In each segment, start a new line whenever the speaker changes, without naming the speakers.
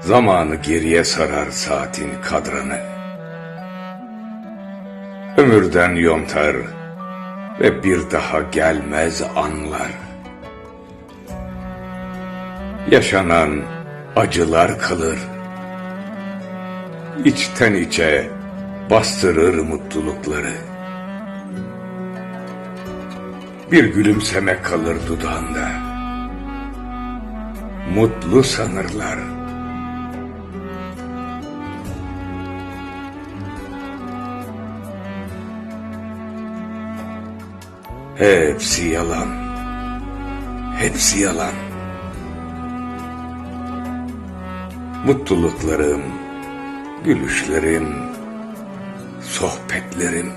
Zamanı geriye sarar saatin kadranı. Ömürden yontar ve bir daha gelmez anlar. Yaşanan acılar kalır. İçten içe bastırır mutlulukları. Bir gülümseme kalır dudağında. Mutlu sanırlar. Hepsi yalan. Hepsi yalan. Mutluluklarım, gülüşlerim, sohbetlerim.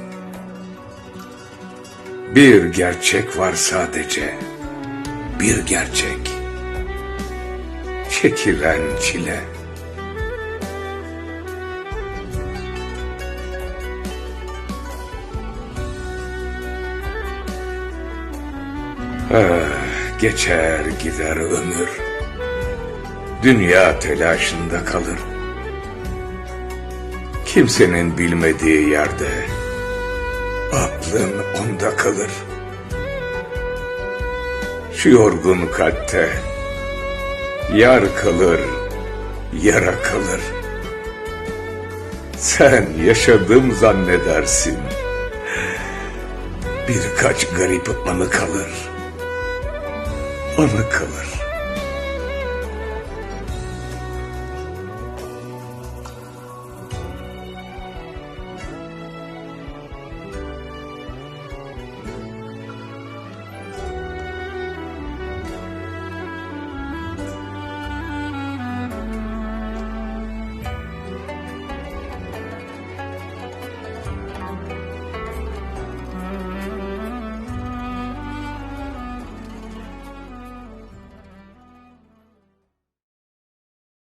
Bir gerçek var sadece. Bir gerçek. Çekilen çile. Ah, geçer gider ömür. Dünya telaşında kalır. Kimsenin bilmediği yerde aklın onda kalır. Şu yorgun kalpte yar kalır, yara kalır. Sen yaşadım zannedersin. Birkaç garip anı kalır. Anı kalır.